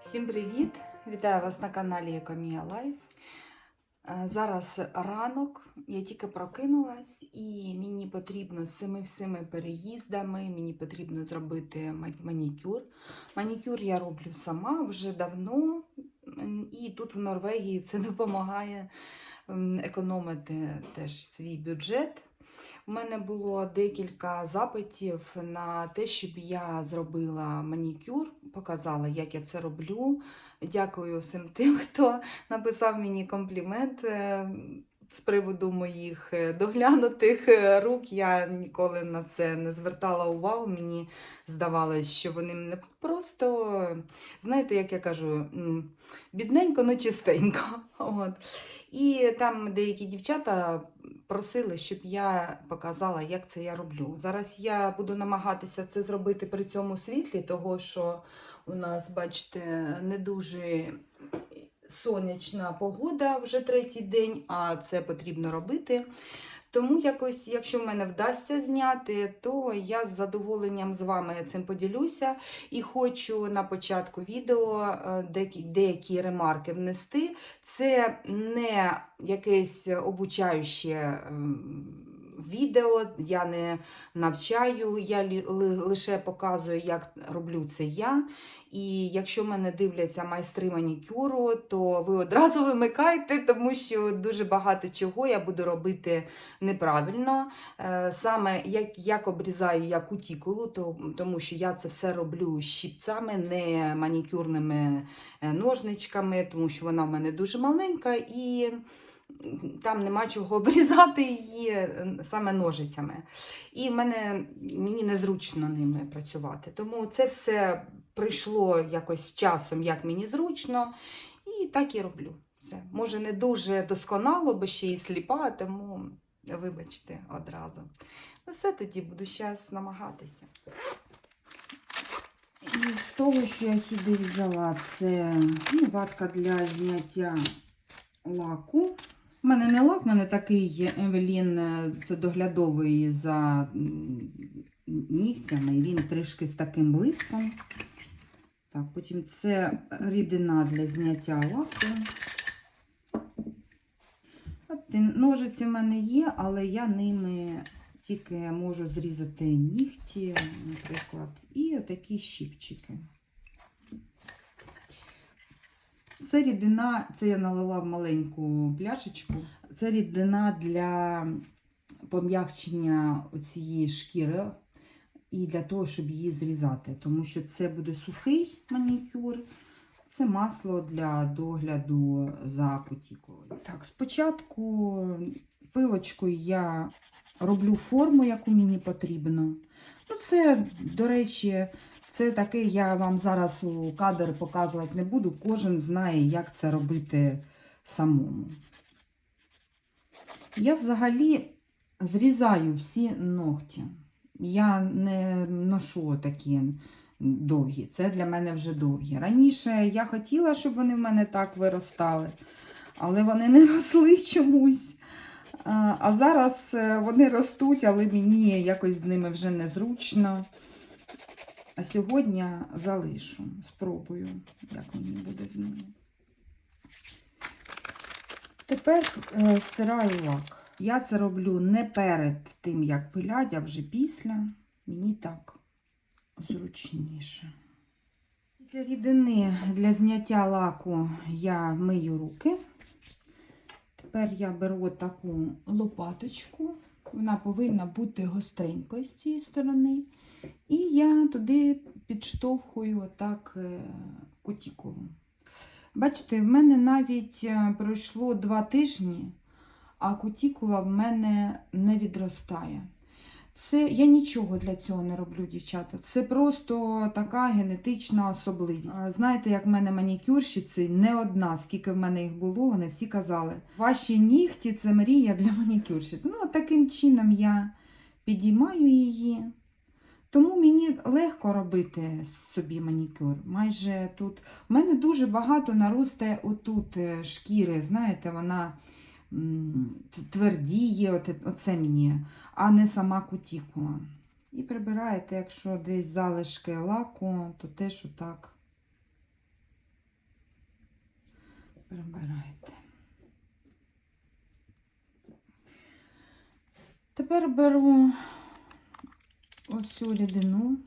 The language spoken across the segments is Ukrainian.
Всім привіт! Вітаю вас на каналі Екомія Лайф. Е, Зараз ранок, я тільки прокинулась, і мені потрібно з цими всіми переїздами, мені потрібно зробити манікюр. Манікюр я роблю сама вже давно, і тут в Норвегії це допомагає економити теж свій бюджет. У мене було декілька запитів на те, щоб я зробила манікюр, показала, як я це роблю. Дякую всім тим, хто написав мені комплімент е, з приводу моїх е, доглянутих е, рук. Я ніколи на це не звертала увагу. Мені здавалось, що вони не просто, знаєте, як я кажу, бідненько, но чистенько. От. І там деякі дівчата просили, щоб я показала, як це я роблю. Зараз я буду намагатися це зробити при цьому світлі, того що у нас, бачите, не дуже сонячна погода вже третій день, а це потрібно робити. Тому якось, якщо в мене вдасться зняти, то я з задоволенням з вами цим поділюся. І хочу на початку відео е, деякі, деякі ремарки внести. Це не якесь обучаюче ем, відео, я не навчаю, я лише показую, як роблю це я. І якщо мене дивляться майстри манікюру, то ви одразу вимикайте, тому що дуже багато чого я буду робити неправильно. Е, Саме як, як обрізаю я кутікулу, то, тому що я це все роблю щіпцями, не манікюрними е, ножничками, тому що вона в мене дуже маленька і там нема чого обрізати її саме ножицями. І мене, мені незручно ними працювати. Тому це все прийшло якось з часом, як мені зручно, і так і роблю. Все. Може, не дуже досконало, бо ще і сліпа, тому вибачте одразу. Ну, все тоді буду зараз намагатися. І з того, що я сюди взяла, це ну, ватка для зняття лаку. У мене не лак, у мене такий Евелін, е, це доглядовий за нігтями, він трішки з таким блиском. Так, потім це рідина для зняття лаку. От ножиці в мене є, але я ними тільки можу зрізати нігті, наприклад, і отакі щіпчики. Це рідина, це я налила в маленьку пляшечку. Це рідина для пом'якчення цієї шкіри і для того, щоб її зрізати. Тому що це буде сухий манікюр, це масло для догляду за кутікулою. Так, спочатку пилочкою я роблю форму, яку мені потрібно. Це, до речі, це таке, я вам зараз у кадр показувати не буду. Кожен знає, як це робити самому. Я взагалі зрізаю всі ногті. Я не ношу такі довгі. Це для мене вже довгі. Раніше я хотіла, щоб вони в мене так виростали, але вони не росли чомусь. А зараз е, вони ростуть, але мені якось з ними вже незручно. А сьогодні залишу, спробую, як мені буде з ними. Тепер е, стираю лак. Я це роблю не перед тим, як пилять, а вже після. Мені так зручніше. Після рідини для зняття лаку я мию руки. Тепер я беру таку лопаточку. Вона повинна бути гостренькою з цієї сторони. І я туди підштовхую отак е, кутікулу. Бачите, в мене навіть е, пройшло два тижні, а кутікула в мене не відростає. Це я нічого для цього не роблю, дівчата. Це просто така генетична особливість. Знаєте, як в мене манікюрщиці, не одна, скільки в мене їх було, вони всі казали, ваші нігті це мрія для манікюрщиці. Ну, таким чином я підіймаю її. Тому мені легко робити собі манікюр. Майже тут. У мене дуже багато наросте отут е, шкіри, знаєте, вона твердіє, оце мені, а не сама кутікула. І прибираєте, якщо десь залишки лаку, то теж отак прибирайте. Тепер беру оцю рідину.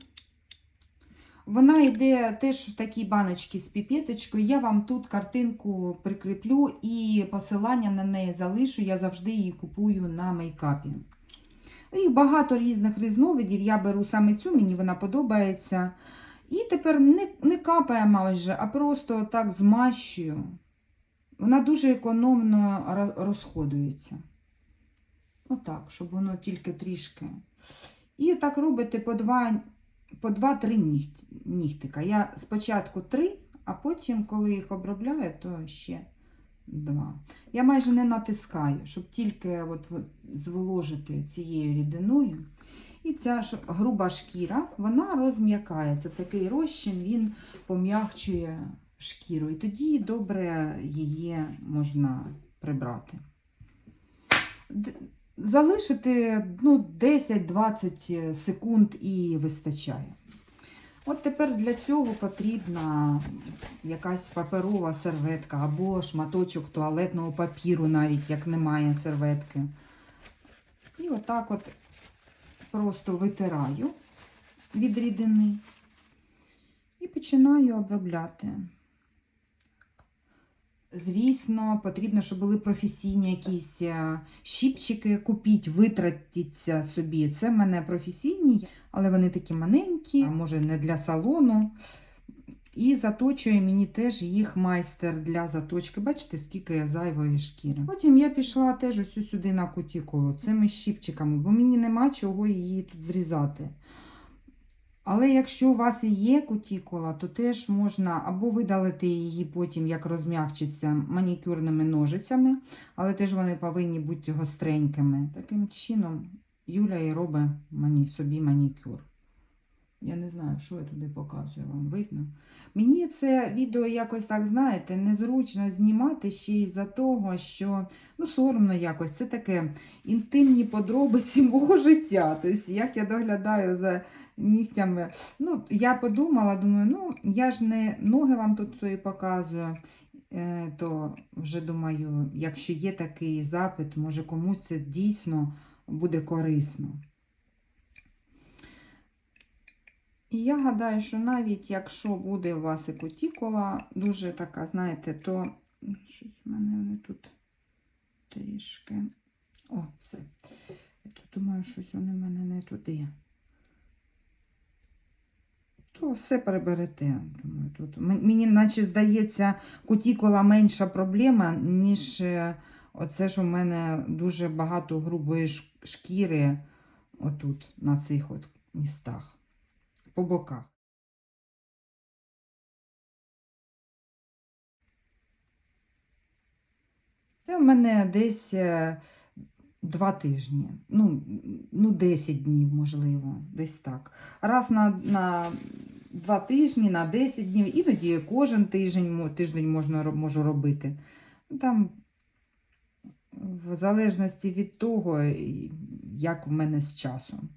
Вона йде теж в такій баночці з піпеточкою. Я вам тут картинку прикріплю і посилання на неї залишу. Я завжди її купую на мейкапі. Їх багато різних різновидів. Я беру саме цю, мені вона подобається. І тепер не, не капає майже, а просто так змащую. Вона дуже економно розходується. Отак, щоб воно тільки трішки. І так робите по два, по 2-3 нігті, нігтика. Я спочатку 3, а потім, коли їх обробляю, то ще 2. Я майже не натискаю, щоб тільки от, от зволожити цією рідиною. І ця ж груба шкіра, вона розм'якає. Це такий розчин, він пом'якчує шкіру. І тоді добре її можна прибрати. Залишити ну, 10-20 секунд і вистачає. От тепер для цього потрібна якась паперова серветка або шматочок туалетного папіру, навіть як немає серветки. І отак от просто витираю від рідини і починаю обробляти. Звісно, потрібно, щоб були професійні якісь е, щіпчики. Купіть, витратіться собі. Це в мене професійні, але вони такі маленькі, може не для салону. І заточує мені теж їх майстер для заточки. Бачите, скільки я зайвої шкіри. Потім я пішла теж ось сюди на кутікулу цими щіпчиками, бо мені нема чого її тут зрізати. Але якщо у вас і є кутікула, то теж можна або видалити її потім, як розм'якчиться, манікюрними ножицями, але теж вони повинні бути гостренькими. Таким чином, Юля і робить мані, собі манікюр. Я не знаю, що я туди показую, вам видно. Мені це відео якось так, знаєте, незручно знімати ще й за того, що ну, соромно якось. Це таке інтимні подробиці мого життя. Тобто, як я доглядаю за нігтями. Ну, я подумала, думаю, ну, я ж не ноги вам тут свої показую. Е, то вже думаю, якщо є такий запит, може комусь це дійсно буде корисно. І я гадаю, що навіть якщо буде у вас і кутікула дуже така, знаєте, то щось в мене вони тут трішки. О, все. Я тут думаю, щось вони в мене не туди. То все переберете. Думаю, тут. Мені наче здається, кутікула менша проблема, ніж е, оце ж у мене дуже багато грубої шкіри отут, на цих от містах, по боках. Це в мене десь е, два тижні, ну, ну 10 днів, можливо, десь так. Раз на, на два тижні, на 10 днів, іноді кожен тиждень, тиждень можна, можу робити. Там, в залежності від того, як в мене з часом.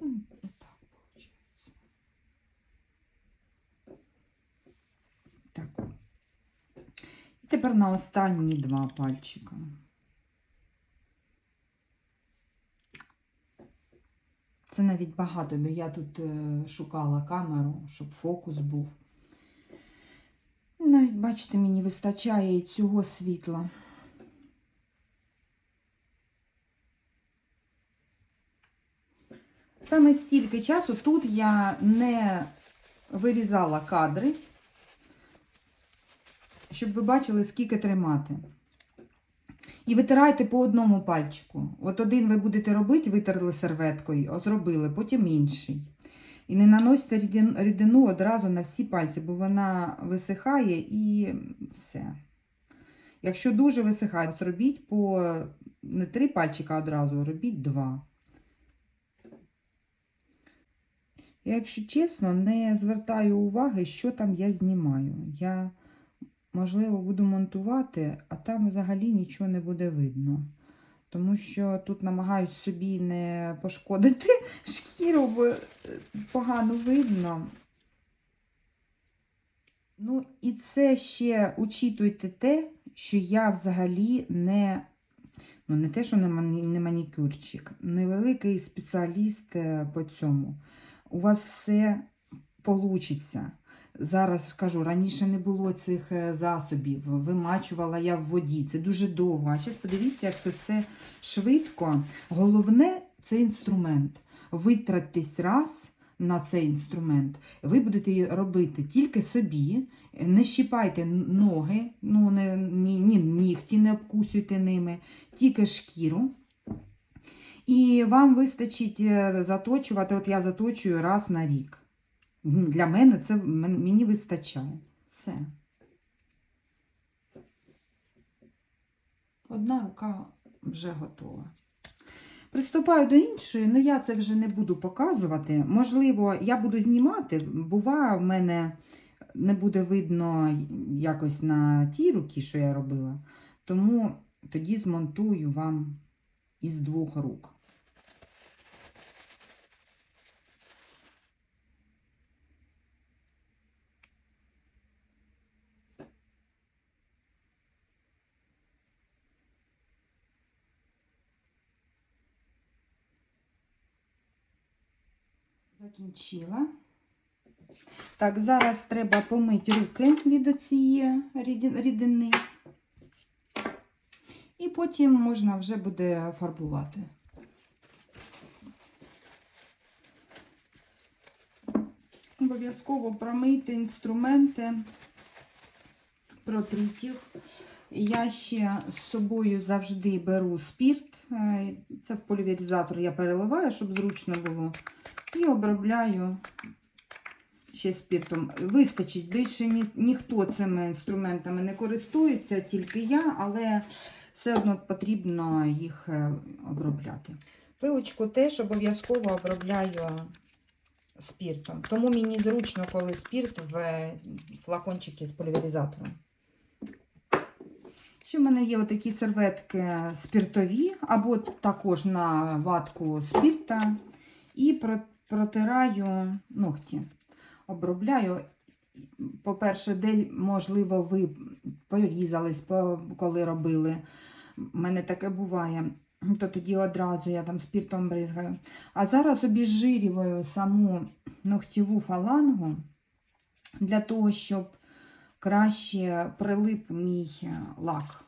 Ну, отак виходить. Так. І тепер на останні два пальчика. Це навіть багато, бо я тут е, шукала камеру, щоб фокус був. Навіть, бачите, мені вистачає і цього світла. Саме стільки часу тут я не вирізала кадри, щоб ви бачили, скільки тримати. І витирайте по одному пальчику. От один ви будете робити, витерли серветкою, зробили, потім інший. І не наносьте рідину одразу на всі пальці, бо вона висихає і все. Якщо дуже висихає, зробіть по не три пальчика одразу, робіть два. Я, якщо чесно, не звертаю уваги, що там я знімаю. Я, можливо, буду монтувати, а там взагалі нічого не буде видно. Тому що тут намагаюсь собі не пошкодити шкіру, бо е, погано видно. Ну, і це ще учитуйте те, що я взагалі не, ну, не те, що не, манікюрчик, невеликий спеціаліст е, по цьому. У вас все получиться. Зараз скажу, раніше не було цих е, засобів, вимачувала я в воді. Це дуже довго. А зараз подивіться, як це все швидко. Головне це інструмент. Витратьтесь раз на цей інструмент. Ви будете її робити тільки собі. Не щіпайте ноги, ну, не, ні, ні, нігті не обкусуйте ними, тільки шкіру. І вам вистачить е, заточувати, от я заточую раз на рік. Для мене це мені вистачає. Все. Одна рука вже готова. Приступаю до іншої, але я це вже не буду показувати. Можливо, я буду знімати. Буває, в мене не буде видно якось на тій руці, що я робила. Тому тоді змонтую вам із двох рук. Закінчила. Так, зараз треба помити руки від цієї рідини. І потім можна вже буде фарбувати. Обов'язково промийте інструменти, протріть їх. Я ще з собою завжди беру спірт. Е, Це в поліверізатор я переливаю, щоб зручно було. І обробляю ще спіртом. Вистачить, більше ні, ніхто цими інструментами не користується, тільки я, але все одно потрібно їх е, обробляти. Пилочку теж обов'язково обробляю спіртом. Тому мені зручно, коли спірт в е, флакончики з поліверизатором. Ще в мене є отакі серветки спіртові, або також на ватку спірта. І про- протираю ногті. Обробляю. По-перше, де, можливо, ви порізались, коли робили. У мене таке буває. То тоді одразу я там спіртом бризгаю. А зараз обезжирюю саму ногтєву фалангу для того, щоб краще прилип мій е, лак.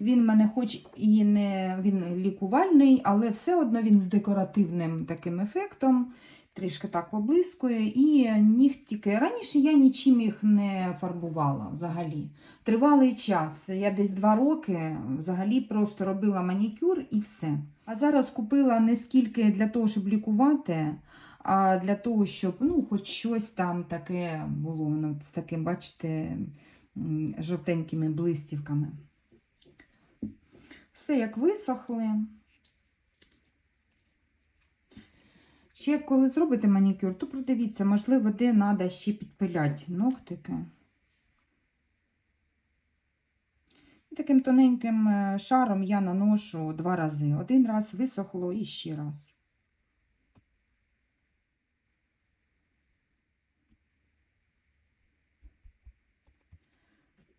Він мене хоч і не він лікувальний, але все одно він з декоративним таким ефектом. Трішки так поблискує. І нігтіки. Раніше я нічим їх не фарбувала взагалі. Тривалий час. Я десь два роки взагалі просто робила манікюр і все. А зараз купила не скільки для того, щоб лікувати, а для того, щоб ну, хоч щось там таке було. Воно з таким, бачите, жовтенькими блистівками. Все як висохли. Ще коли зробите манікюр, то продивіться, можливо, де треба ще підпиляти ногтики. Таким тоненьким е, шаром я наношу два рази. Один раз висохло і ще раз.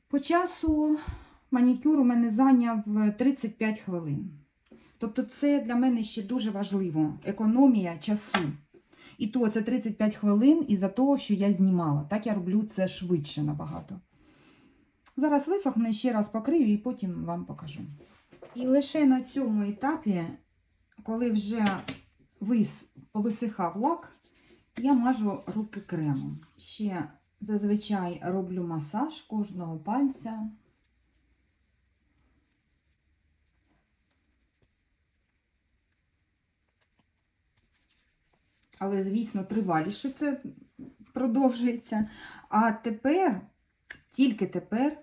По часу манікюр у мене зайняв 35 хвилин. Тобто це для мене ще дуже важливо. Економія часу. І то це 35 хвилин із-за того, що я знімала. Так я роблю це швидше набагато. Зараз висохне, ще раз покрию і потім вам покажу. І лише на цьому етапі, коли вже вис, повисихав лак, я мажу руки кремом. Ще зазвичай роблю масаж кожного пальця. Але, звісно, триваліше це продовжується. А тепер, тільки тепер,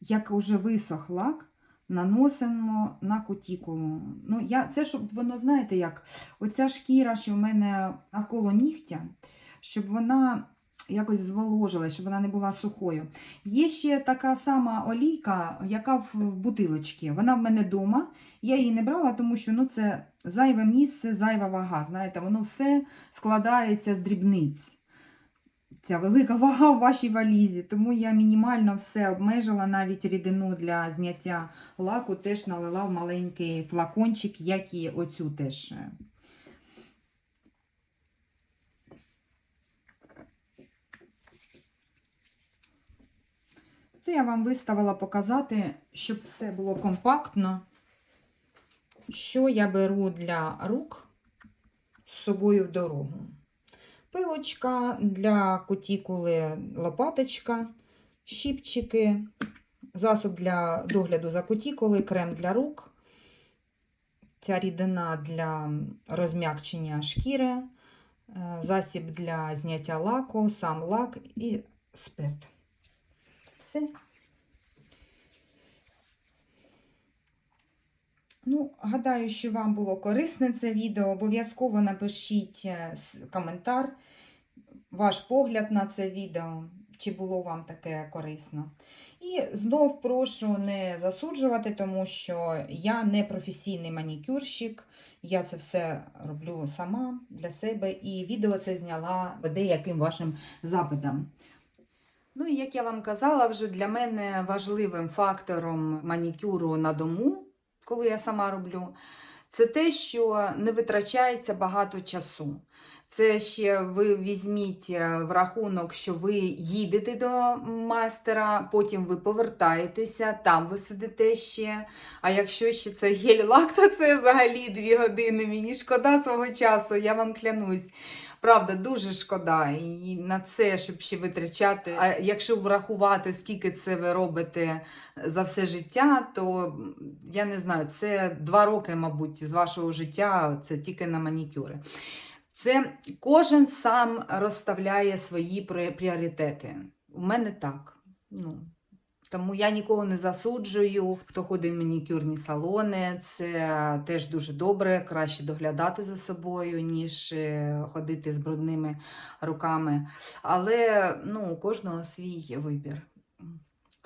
як уже висох лак, наносимо на кутікулу. Ну, я, це щоб воно, знаєте, як оця шкіра, що в мене навколо нігтя, щоб вона якось зволожилась, щоб вона не була сухою. Є ще така сама олійка, яка в бутилочці. Вона в мене вдома. Я її не брала, тому що ну, це зайве місце, зайва вага. Знаєте, воно все складається з дрібниць. ця велика вага в вашій валізі, тому я мінімально все обмежила, навіть рідину для зняття лаку теж налила в маленький флакончик, як і оцю теж. Це я вам виставила показати, щоб все було компактно. Що я беру для рук з собою в дорогу? Пилочка для кутікули, лопаточка, щіпчики, засоб для догляду за кутікули, крем для рук, ця рідина для розм'якчення шкіри, е, засіб для зняття лаку, сам лак і спирт. Все. Ну, гадаю, що вам було корисне це відео. Обов'язково напишіть е, коментар, ваш погляд на це відео, чи було вам таке корисно. І знов прошу не засуджувати, тому що я не професійний манікюрщик. Я це все роблю сама для себе, і відео це зняла деяким вашим запитам. Ну і як я вам казала, вже для мене важливим фактором манікюру на дому, коли я сама роблю, це те, що не витрачається багато часу. Це ще ви візьміть е, в рахунок, що ви їдете до майстера, потім ви повертаєтеся, там ви сидите ще. А якщо ще це гель-лак, то це взагалі дві години. Мені шкода свого часу, я вам клянусь. Правда, дуже шкода. І на це, щоб ще витрачати. А якщо врахувати, скільки це ви робите за все життя, то я не знаю, це два роки, мабуть, з вашого життя це тільки на манікюри. Це кожен сам розставляє свої пріоритети. У мене так. Ну, тому я нікого не засуджую, хто ходить в манікюрні салони. Це теж дуже добре, краще доглядати за собою, ніж е, ходити з брудними руками. Але ну, у кожного свій вибір.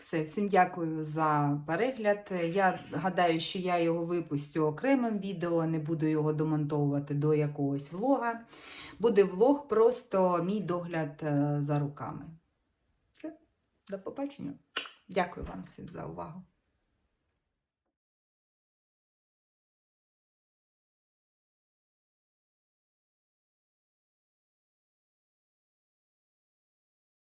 Все, всім дякую за перегляд. Я гадаю, що я його випустю окремим відео, не буду його домонтовувати до якогось влога. Буде влог просто мій догляд е, за руками. Все, до побачення. Дякую вам всім за увагу.